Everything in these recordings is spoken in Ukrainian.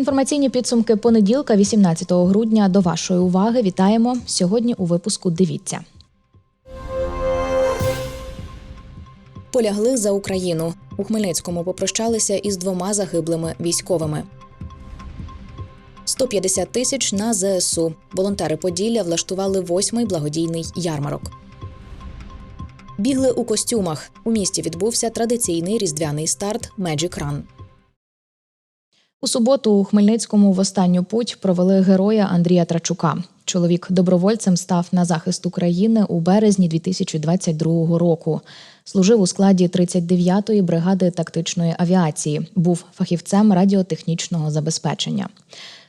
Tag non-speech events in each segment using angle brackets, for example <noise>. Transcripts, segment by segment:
Інформаційні підсумки понеділка, 18 грудня. До вашої уваги вітаємо сьогодні. У випуску дивіться. Полягли за Україну. У Хмельницькому попрощалися із двома загиблими військовими. 150 тисяч на ЗСУ. Волонтери Поділля влаштували восьмий благодійний ярмарок. Бігли у костюмах. У місті відбувся традиційний різдвяний старт Magic Run. У суботу у Хмельницькому в останню путь провели героя Андрія Трачука. Чоловік добровольцем став на захист України у березні 2022 року. Служив у складі 39-ї бригади тактичної авіації. Був фахівцем радіотехнічного забезпечення.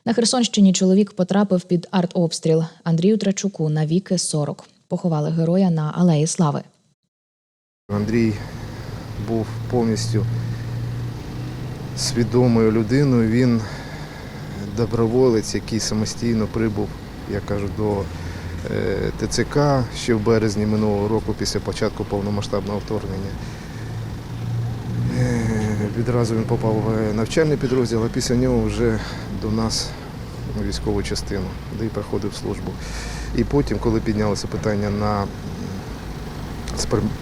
На Херсонщині чоловік потрапив під артобстріл Андрію Трачуку на віки 40. Поховали героя на Алеї Слави. Андрій був повністю свідомою людиною. Він доброволець, який самостійно прибув, я кажу, до е, ТЦК ще в березні минулого року після початку повномасштабного вторгнення. Е, Відразу він попав в навчальний підрозділ, а після нього вже до нас військову частину, де і проходив службу. І потім, коли піднялося питання на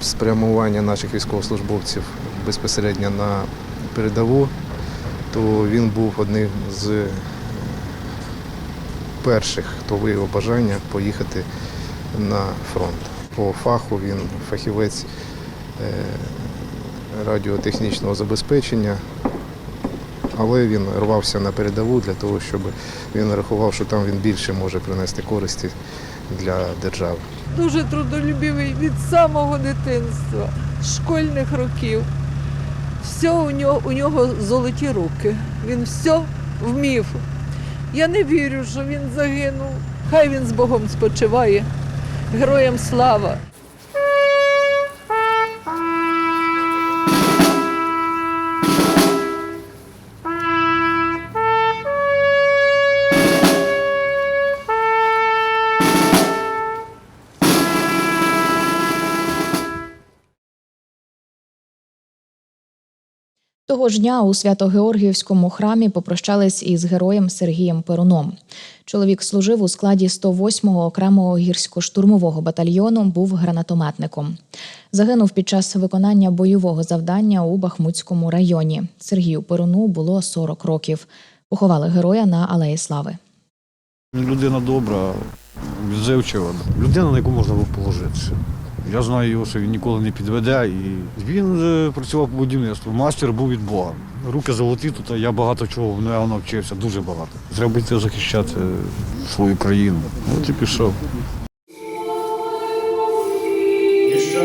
спрямування наших військовослужбовців безпосередньо на передову, то він був одним з перших, хто виявив бажання поїхати на фронт. По фаху він фахівець е, радіотехнічного забезпечення, але він рвався на передову для того, щоб він рахував, що там він більше може принести користі для держави. дуже трудолюбивий від самого дитинства, школьних років. Все у нього, у нього золоті руки. Він все вмів. Я не вірю, що він загинув. Хай він з Богом спочиває. Героям слава! Того ж дня у Свято-Георгіївському храмі попрощались із героєм Сергієм Перуном. Чоловік служив у складі 108-го окремого гірсько-штурмового батальйону, був гранатометником. Загинув під час виконання бойового завдання у Бахмутському районі. Сергію Перуну було 40 років. Поховали героя на Алеї Слави. Людина добра, відзивчива, людина, на яку можна було положитися. Я знаю його, що він ніколи не підведе. І він е, працював по будівництву. Мастер був від Бога. Руки золоті тут, я багато чого в нього навчився, дуже багато. Треба йти захищати свою країну. От і пішов. І ще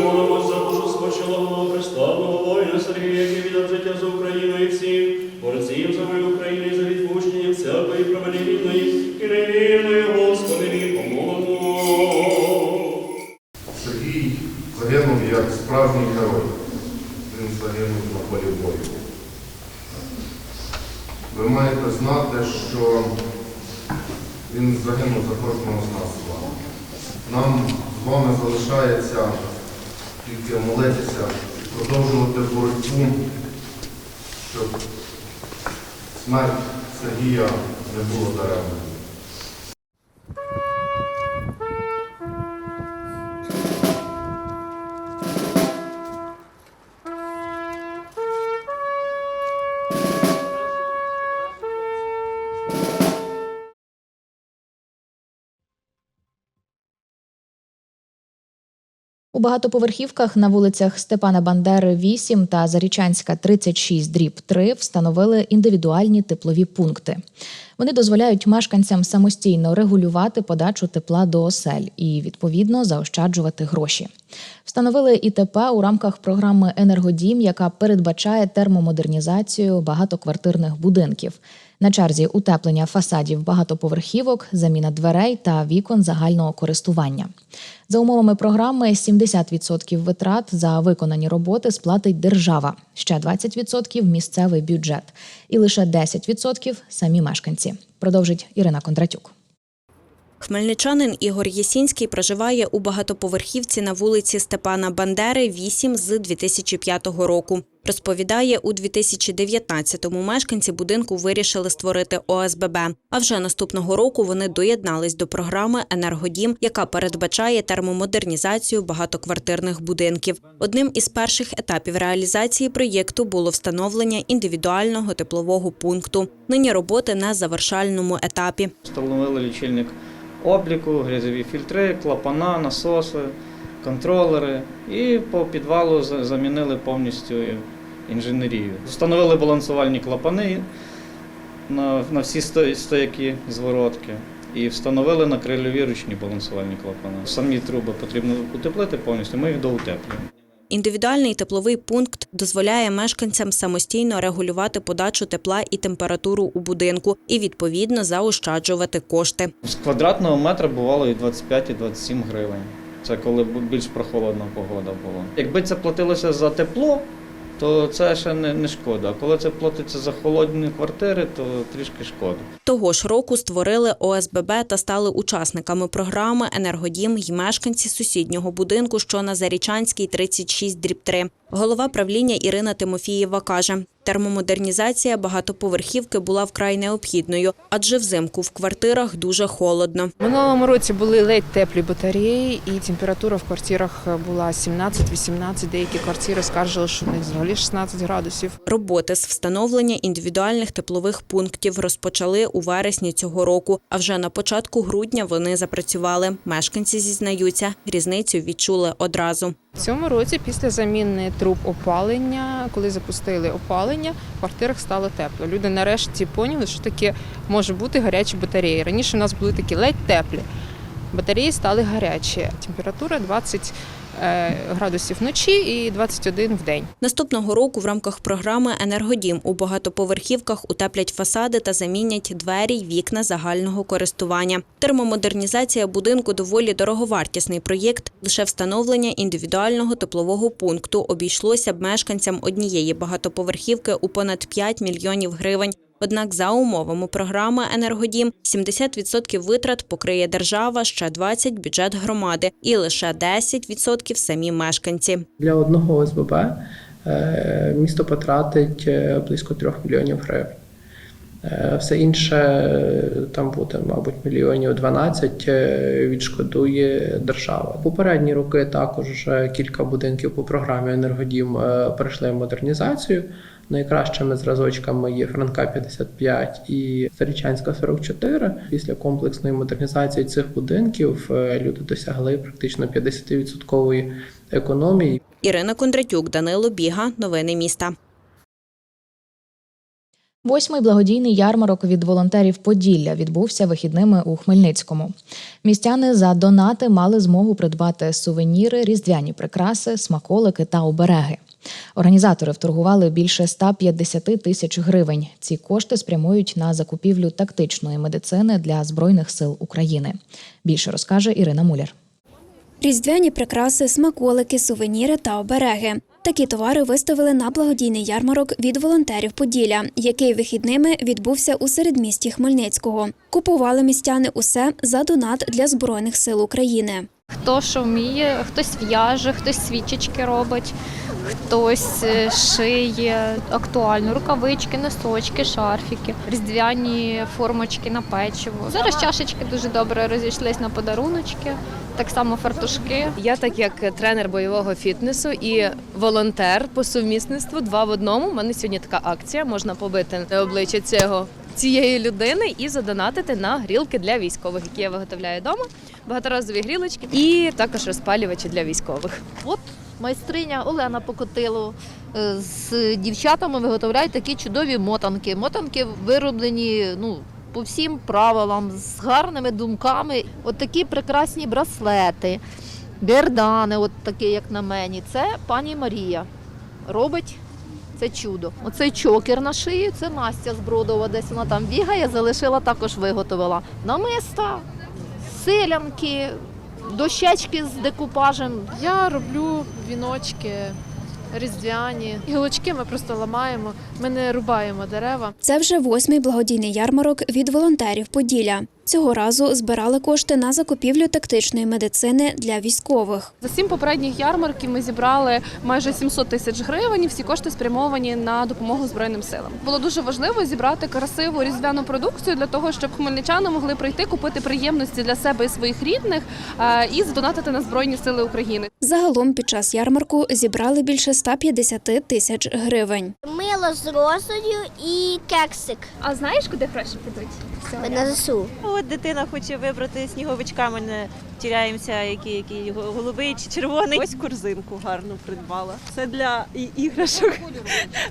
за воїна Сергія, який віддав життя за Україну і всіх, за мир України і за відпущення всякої провини вільної і невільної, справжній герой. Він загинув на полі бою. Ви маєте знати, що він загинув за кожного з нас з вами. Нам з вами залишається тільки молитися продовжувати боротьбу, щоб смерть Сергія не було даремною. Багатоповерхівках на вулицях Степана Бандери 8 та Зарічанська 36 дріб 3 встановили індивідуальні теплові пункти. Вони дозволяють мешканцям самостійно регулювати подачу тепла до осель і відповідно заощаджувати гроші. Встановили ІТП у рамках програми Енергодім, яка передбачає термомодернізацію багатоквартирних будинків. На черзі утеплення фасадів багатоповерхівок, заміна дверей та вікон загального користування. За умовами програми, 70% витрат за виконані роботи сплатить держава, ще 20% – місцевий бюджет, і лише 10% – самі мешканці. Продовжить Ірина Кондратюк. Хмельничанин Ігор Єсінський проживає у багатоповерхівці на вулиці Степана Бандери 8 з 2005 року. Розповідає, у 2019-му мешканці будинку вирішили створити ОСББ. А вже наступного року вони доєднались до програми Енергодім, яка передбачає термомодернізацію багатоквартирних будинків. Одним із перших етапів реалізації проєкту було встановлення індивідуального теплового пункту. Нині роботи на завершальному етапі. Встановили лічильник обліку, грязові фільтри, клапана, насоси, контролери і по підвалу замінили повністю інженерію. Встановили балансувальні клапани на, на всі стояки зворотки. І встановили на крильові ручні балансувальні клапани. Самі труби потрібно утеплити повністю, ми їх доутеплюємо. Індивідуальний тепловий пункт дозволяє мешканцям самостійно регулювати подачу тепла і температуру у будинку і відповідно заощаджувати кошти. З квадратного метра бувало і 25, і 27 гривень. Це коли більш прохолодна погода була. Якби це платилося за тепло, то це ще не, не шкода. А коли це платиться за холодні квартири, то трішки шкода. Того ж року створили ОСББ та стали учасниками програми Енергодім й мешканці сусіднього будинку, що на Зарічанській 36 дріб 3. Голова правління Ірина Тимофієва каже, термомодернізація багатоповерхівки була вкрай необхідною, адже взимку в квартирах дуже холодно. Минулому році були ледь теплі батареї, і температура в квартирах була 17-18. Деякі квартири скаржили, що в них взагалі 16 градусів. Роботи з встановлення індивідуальних теплових пунктів розпочали у вересні цього року. А вже на початку грудня вони запрацювали. Мешканці зізнаються, різницю відчули одразу. В цьому році, після заміни труб опалення, коли запустили опалення, в квартирах стало тепло. Люди нарешті поняли, що таке може бути гарячі батареї. Раніше у нас були такі ледь теплі. Батареї стали гарячі. Температура 20 е, градусів вночі і 21 в день. Наступного року в рамках програми Енергодім у багатоповерхівках утеплять фасади та замінять двері й вікна загального користування. Термомодернізація будинку доволі дороговартісний проєкт. Лише встановлення індивідуального теплового пункту обійшлося б мешканцям однієї багатоповерхівки у понад 5 мільйонів гривень. Однак за умовами програми Енергодім 70% витрат покриє держава, ще 20% – бюджет громади і лише 10% – самі мешканці. Для одного ОСББ е, місто потратить е, близько 3 мільйонів гривень. Е, Все інше там буде, мабуть, мільйонів 12 е, відшкодує держава. Попередні роки також кілька будинків по програмі Енергодім пройшли модернізацію. Найкращими зразочками є Франка 55 і Зарічанська 44. Після комплексної модернізації цих будинків е, люди досягли практично 50% економії. Ірина Кондратюк, Данило Біга. Новини міста. Восьмий благодійний ярмарок від волонтерів Поділля відбувся вихідними у Хмельницькому. Містяни за донати мали змогу придбати сувеніри, різдвяні прикраси, смаколики та обереги. Організатори вторгували більше 150 тисяч гривень. Ці кошти спрямують на закупівлю тактичної медицини для збройних сил України. Більше розкаже Ірина Муляр. Різдвяні прикраси, смаколики, сувеніри та обереги. Такі товари виставили на благодійний ярмарок від волонтерів Поділля, який вихідними відбувся у середмісті Хмельницького. Купували містяни усе за донат для збройних сил України. Хто що вміє, хтось в'яже, хтось свічечки робить, хтось е, шиє актуально рукавички, носочки, шарфіки, різдвяні формочки на печиво. Зараз чашечки дуже добре розійшлись на подаруночки, так само фартушки. Я, так як тренер бойового фітнесу і волонтер по сумісництву два в одному. У мене сьогодні така акція. Можна побити на обличчя цього цієї людини і задонатити на грілки для військових, які я виготовляю вдома. Багаторазові грілочки і також розпалювачі для військових. От майстриня Олена Покотило е, з дівчатами виготовляють такі чудові мотанки. Мотанки вироблені ну, по всім правилам, з гарними думками. От такі прекрасні браслети, бердани, от такі, як на мені. Це пані Марія робить Це чудо. Оцей чокер на шиї, це Настя з Бродова, десь вона там бігає, залишила, також виготовила. Намиста, силянки, дощечки з декупажем. Я роблю віночки різдвяні. Гілочки ми просто ламаємо, ми не рубаємо дерева. Це вже восьмий благодійний ярмарок від волонтерів Поділля. Цього разу збирали кошти на закупівлю тактичної медицини для військових. За сім попередніх ярмарків ми зібрали майже 700 тисяч гривень. і Всі кошти спрямовані на допомогу збройним силам. Було дуже важливо зібрати красиву різдвяну продукцію для того, щоб хмельничани могли прийти купити приємності для себе і своїх рідних е, і задонатити на збройні сили України. Загалом під час ярмарку зібрали більше 150 тисяч гривень. Мило з розою і кексик. А знаєш, куди гроші підуть? На ЗСУ. От дитина хоче вибрати сніговичка, ми не тіряємося, який, який голубий чи червоний. Ось корзинку гарну придбала. Це для іграшок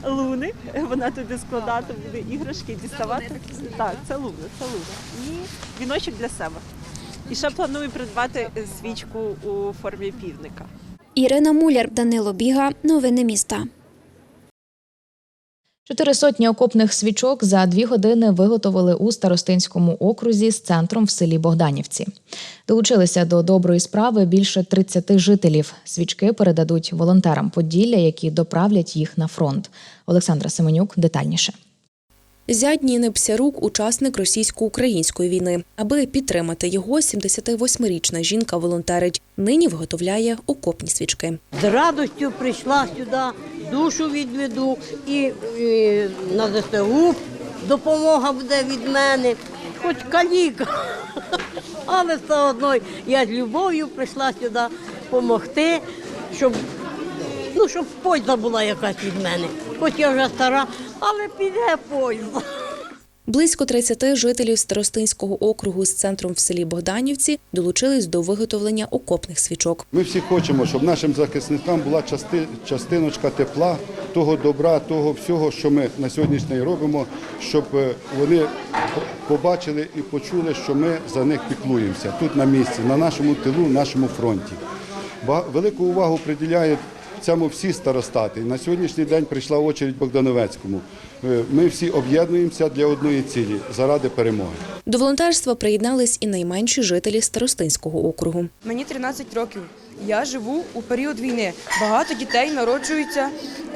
луни. Вона туди складати буде іграшки, діставати. Так, це луна, це луна. І віночок для себе. І ще планую придбати свічку у формі півника. Ірина Муляр, Данило Біга. Новини міста. Чотири сотні окопних свічок за дві години виготовили у старостинському окрузі з центром в селі Богданівці. Долучилися до доброї справи більше 30 жителів. Свічки передадуть волонтерам Поділля, які доправлять їх на фронт. Олександра Семенюк детальніше. Зять Ніни Псярук – учасник російсько-української війни. Аби підтримати його, 78-річна жінка волонтерить. Нині виготовляє окопні свічки. З радістю прийшла сюди, душу відведу і, і на ЗСУ допомога буде від мене, хоч каліка. <laughs> Але все одно я з любов'ю прийшла сюди допомогти, щоб, ну, щоб польза була якась від мене. Хоч я вже стара, але піде польза. Близько 30 жителів Старостинського округу з центром в селі Богданівці долучились до виготовлення окопних свічок. Ми всі хочемо, щоб нашим захисникам була части, частиночка тепла, того добра, того всього, що ми на сьогоднішній робимо, щоб е, вони побачили і почули, що ми за них піклуємося тут на місці, на нашому тилу, нашому фронті. Велику увагу приділяють цьому всі старостати. На сьогоднішній день прийшла очередь Богдановецькому. Е, Ми всі об'єднуємося для одної цілі заради перемоги. До волонтерства приєднались і найменші жителі Старостинського округу. Мені 13 років. Я живу у період війни. Багато дітей народжуються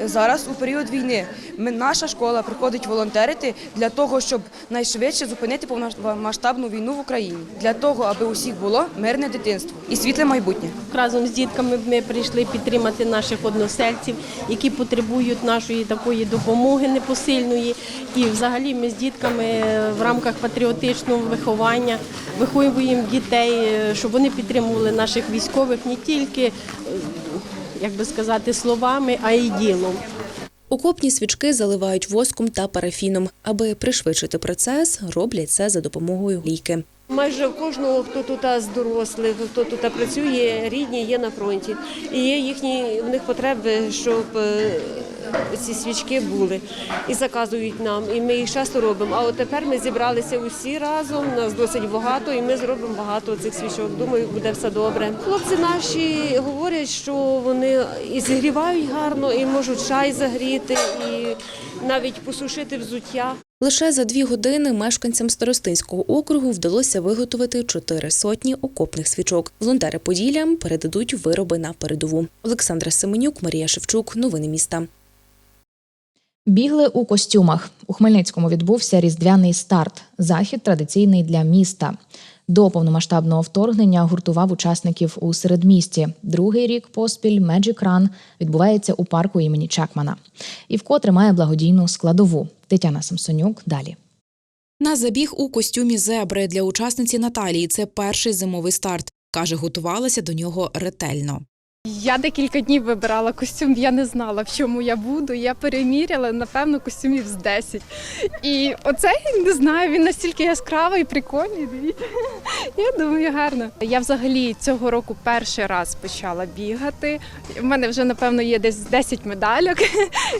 зараз у період війни. Ми, наша школа приходить волонтерити для того, щоб найшвидше зупинити повномасштабну війну в Україні, для того, аби у всіх було мирне дитинство і світле майбутнє. Разом з дітками ми прийшли підтримати наших односельців, які потребують нашої такої допомоги непосильної. І взагалі ми з дітками в рамках патріотичного виховання виховуємо дітей, е, щоб вони підтримували наших військових не тільки, е, як би сказати, словами, а й ділом. Окопні свічки заливають воском та парафіном. Аби пришвидшити процес, роблять це за допомогою лійки. Майже у кожного, хто тут з дорослих, хто тут працює, рідні є на фронті. І є їхні в них потреби, щоб е, ці свічки були і заказують нам. І ми їх часто робимо. А от тепер ми зібралися усі разом. Нас досить багато, і ми зробимо багато цих свічок. Думаю, буде все добре. Хлопці наші говорять, що вони і зігрівають гарно, і можуть чай загріти, і навіть посушити взуття. Лише за дві години мешканцям Старостинського округу вдалося виготовити чотири сотні окопних свічок. Волонтери Поділля передадуть вироби на передову. Олександра Семенюк, Марія Шевчук. Новини міста. Бігли у костюмах. У Хмельницькому відбувся різдвяний старт. Захід традиційний для міста. До повномасштабного вторгнення гуртував учасників у середмісті. Другий рік поспіль Magic Run відбувається у парку імені Чакмана. І вкотре має благодійну складову. Тетяна Самсонюк далі. На забіг у костюмі зебри для учасниці Наталії це перший зимовий старт. Каже, готувалася до нього ретельно. Я декілька днів вибирала костюм, я не знала, в чому я буду. Я переміряла, напевно, костюмів з 10. І оцей, не знаю, він настільки яскравий, прикольний. Я думаю, гарно. Я взагалі цього року перший раз почала бігати. У мене вже, напевно, є десь 10 медальок.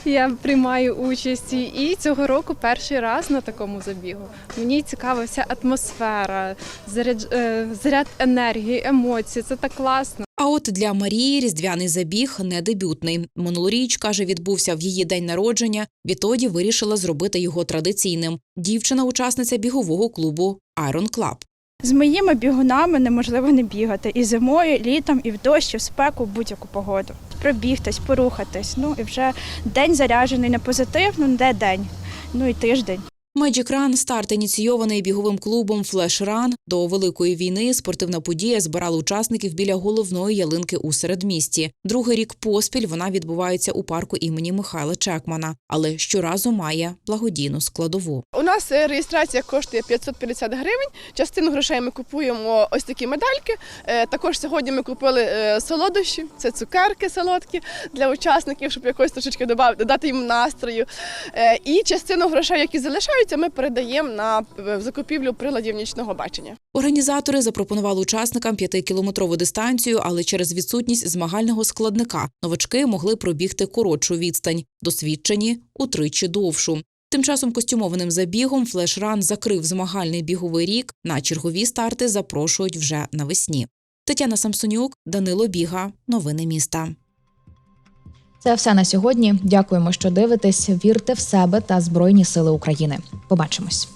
Я приймаю участь. І цього року перший раз на такому забігу. Мені цікава вся атмосфера, заряд, е, заряд енергії, емоцій. Це так класно. А от для Марії різдвяний забіг не дебютний. Минулоріч каже, відбувся в її день народження. Відтоді вирішила зробити його традиційним. Дівчина учасниця бігового клубу Iron Club. З моїми бігунами неможливо не бігати і зимою, і літом, і в дощ, і в спеку, в будь-яку погоду. Пробігтись, порухатись. Ну і вже день заряджений на позитив, ну де день, ну і тиждень. Magic Run – старт ініційований біговим клубом Run. До великої війни спортивна подія збирала учасників біля головної ялинки у середмісті. Другий рік поспіль вона відбувається у парку імені Михайла Чекмана, але щоразу має благодійну складову. У нас е, реєстрація коштує 550 гривень. Частину грошей ми купуємо ось такі медальки. Е, Також сьогодні ми купили е, солодощі, це цукерки солодкі для учасників, щоб якось трошечки додати їм настрою. І частину грошей, які залишаються, ми передаємо на е, закупівлю приладів нічного бачення. Організатори запропонували учасникам п'ятикілометрову дистанцію, але через відсутність змагального складника новачки могли пробігти коротшу відстань, досвідчені утричі довшу. Тим часом костюмованим забігом флеш-ран закрив змагальний біговий рік. На чергові старти запрошують вже навесні. Тетяна Самсонюк, Данило Біга. Новини міста. Це все на сьогодні. Дякуємо, що дивитесь. Вірте в себе та Збройні Сили України. Побачимось.